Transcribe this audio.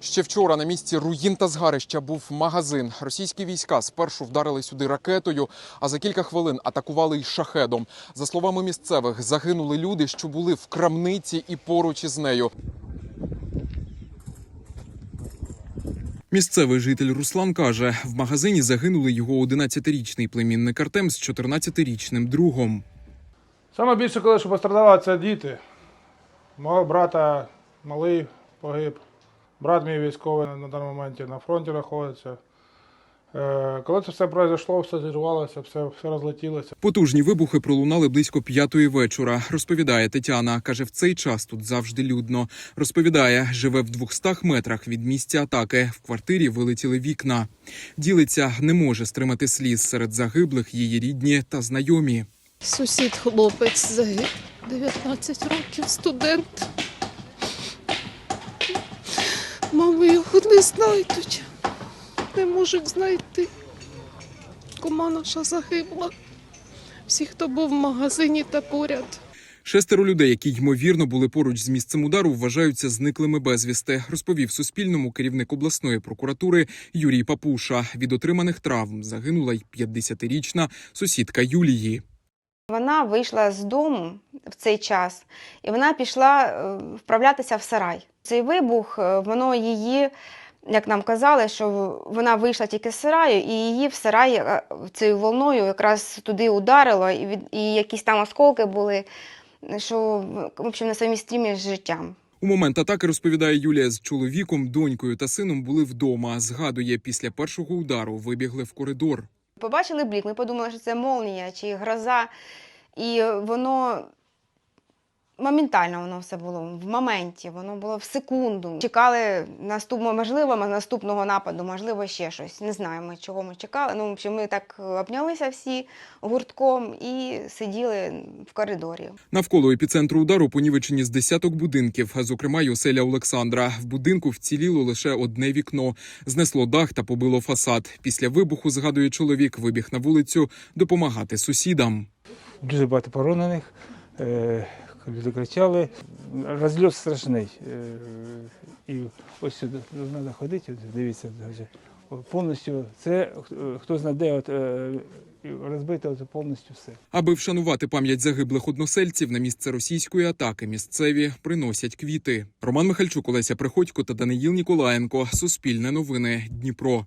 Ще вчора на місці руїн та згарища був магазин. Російські війська спершу вдарили сюди ракетою, а за кілька хвилин атакували й шахедом. За словами місцевих, загинули люди, що були в крамниці і поруч із нею. Місцевий житель Руслан каже, в магазині загинули його 11-річний племінник Артем з 14-річним другом. Саме більше, коли що пострадали, це діти. Мого брата малий погиб. Брат мій військовий на даному моменті на фронті знаходиться. Е, Коли це все пройшло, все зірвалося, все, все розлетілося. Потужні вибухи пролунали близько п'ятої вечора. Розповідає Тетяна. каже, в цей час тут завжди людно. Розповідає, живе в 200 метрах від місця атаки. В квартирі вилетіли вікна. Ділиться, не може стримати сліз серед загиблих її рідні та знайомі. Сусід хлопець загиб 19 років, студент. Не знайдуть. Не можуть знайти. Кума наша загибла. Всі, хто був в магазині та поряд. Шестеро людей, які ймовірно були поруч з місцем удару, вважаються зниклими безвісти. Розповів Суспільному керівник обласної прокуратури Юрій Папуша. Від отриманих травм загинула й 50-річна сусідка Юлії. Вона вийшла з дому в цей час, і вона пішла е, вправлятися в сарай. Цей вибух, е, воно її, як нам казали, що вона вийшла тільки з сараю, і її в сараї е, цією волною якраз туди ударило, і, від, і якісь там осколки були, що в общем, несовмістимі з життям. У момент атаки розповідає Юлія з чоловіком, донькою та сином були вдома. Згадує, після першого удару вибігли в коридор. Побачили блік, ми подумали, що це молнія чи гроза, і воно моментально воно все було в моменті, воно було в секунду. Чекали наступного, можливо, наступного нападу, можливо, ще щось. Не знаємо, чого ми чекали. Ну, в общем, ми так обнялися всі гуртком і сиділи в коридорі. Навколо епіцентру удару понівечені з десяток будинків, а зокрема й оселя Олександра. В будинку вціліло лише одне вікно. Знесло дах та побило фасад. Після вибуху, згадує чоловік, вибіг на вулицю допомагати сусідам. Дуже багато поранених. Люди кричали. Розльот страшний. е, І ось сюди треба ходити, дивіться, повністю це е, хто знає, де от, е, розбито повністю все. Аби вшанувати пам'ять загиблих односельців на місце російської атаки, місцеві приносять квіти. Роман Михальчук, Олеся Приходько та Даниїл Ніколаєнко. Суспільне новини. Дніпро.